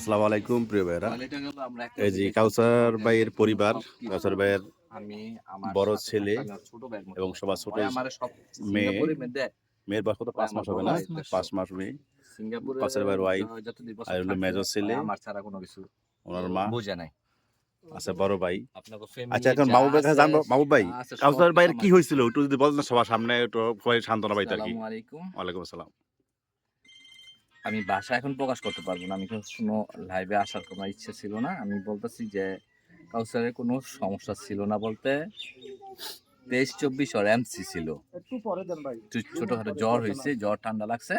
আসসালামু আলাইকুম প্রিয় ভাইরা এই যে কাউসার ভাইয়ের পরিবার কাউসার ভাইয়ের আমি আমার বড় ছেলে এবং সবার ছোট ওই আমারে সব মেয়ে। মেয়ের বয়স কত? পাঁচ মাস হবে না? ভাই পাঁচ মাস মেয়ে সিঙ্গাপুরে কাউসার ভাইয়ের বছর আর হলো মেজর ছেলে, আমার ছাড়া কোনো কিছু ওনার মা। বুঝে নাই। আছে বড় ভাই। আচ্ছা এখন মাহবুব ভাই জানব মাহবুব ভাই কাউসার ভাইয়ের কি হয়েছিল? একটু যদি বলেন না সবার সামনে একটু সান্ত্বনা পাইতো আর কি। ওয়ালাইকুম আসসালাম। আমি বাসা এখন প্রকাশ করতে পারব না। আমি কোনো লাইভে আসার কোনো ইচ্ছে ছিল না। আমি বলতেছি যে কাউসারের কোনো সমস্যা ছিল না বলতে তেইশ চব্বিশ ওর এমসি ছিল। ছোটখাটো জ্বর হয়েছে জ্বর ঠান্ডা লাগছে।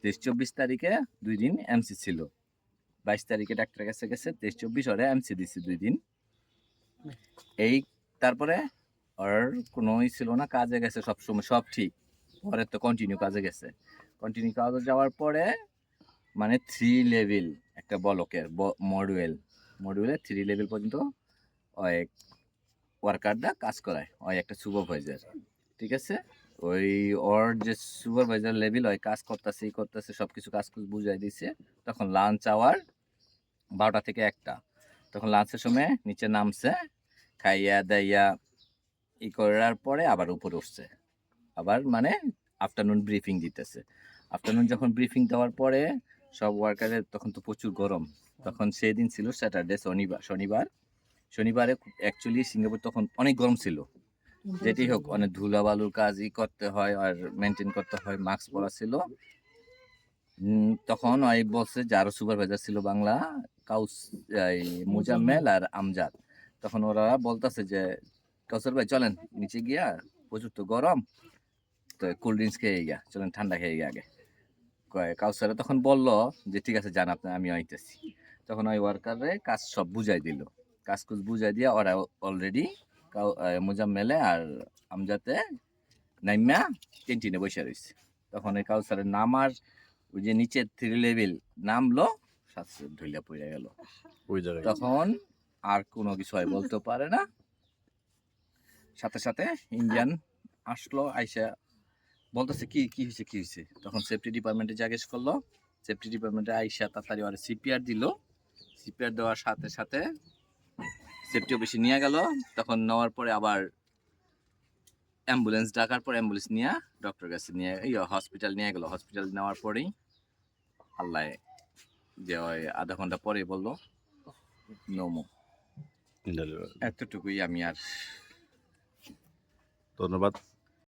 তেইশ চব্বিশ তারিখে দুই দিন এমসি ছিল। বাইশ তারিখে ডাক্তার কাছে গেছে তেইশ চব্বিশ ওরে এমসি দিছে দুই দিন। এই তারপরে ওর কোনো ই ছিল না কাজে গেছে সব সময় সব ঠিক। পরে তো কন্টিনিউ কাজে গেছে। কন্টিনিউ কাজে যাওয়ার পরে মানে থ্রি লেভেল একটা বলকের মডুয়েল মডুয়েলে থ্রি লেভেল পর্যন্ত ওই ওয়ার্কাররা কাজ করায়, ওই একটা সুপারভাইজার ঠিক আছে? ওই ওর যে সুপারভাইজার লেভেল ওই কাজ করতেছে ই করতেছে সব কিছু কাজ বুঝাই দিছে। তখন লাঞ্চ আওয়ার বারোটা থেকে একটা। তখন লাঞ্চের সময় নিচে নামছে, খাইয়া দাইয়া ই করার পরে আবার উপরে উঠছে। আবার মানে আফটারনুন ব্রিফিং দিতেছে। আফটারনুন যখন ব্রিফিং দেওয়ার পরে সব ওয়ার্কারের তখন তো প্রচুর গরম। তখন সেই দিন ছিল স্যাটারডে শনিবার শনিবার। শনিবারে অ্যাকচুয়ালি সিঙ্গাপুর তখন অনেক গরম ছিল। যেটি হোক অনেক ধুলা বালুর কাজই করতে হয় আর মেনটেন করতে হয় মাস্ক পরা ছিল। তখন ওই বলছে যে আরও সুপারভাইজার ছিল বাংলা কাউস এই মুজাম্মেল আর আমজাদ। তখন ওরা বলতেছে যে কাউসার ভাই চলেন। নিচে গিয়া প্রচুর তো গরম। তো কোল্ড ড্রিঙ্কস খেয়ে গিয়া চলেন ঠান্ডা খেয়ে গিয়া আগে। কয় কাউসারে তখন বলল যে ঠিক আছে যান আপনি আমি আইতেছি। তখন ওই ওয়ার্কারে কাজ সব বুঝাই দিল। কাজ কুজ বুঝাই দিয়ে ওরা অলরেডি মুজাম্মেলে আর আমজাতে নাইমা ক্যান্টিনে বসে রয়েছে তখন ওই কাউসারের নামার ওই যে নিচে থ্রি লেভেল নামলো সাথে ঢুইলা পড়ে গেল। ওই জায়গায় তখন আর কোনো কিছু হয় বলতে পারে না। সাথে সাথে ইন্ডিয়ান আসলো আইসা বলতেছে কি কি হয়েছে কি হয়েছে তখন সেফটি ডিপার্টমেন্টে জিজ্ঞেস করল। সেফটি ডিপার্টমেন্টে আইসা তাড়াতাড়ি ওরা সিপিআর দিল। সিপিআর দেওয়ার সাথে সাথে সেফটি অফিসে নিয়ে গেল। তখন নেওয়ার পরে আবার অ্যাম্বুলেন্স ডাকার পর অ্যাম্বুলেন্স নিয়ে ডক্টর কাছে নিয়ে ইয়ে হসপিটাল নিয়ে গেলো। হসপিটাল নেওয়ার পরেই আল্লাহ যে ওই আধা ঘণ্টা পরে বলল নমো এতটুকুই আমি আর ধন্যবাদ।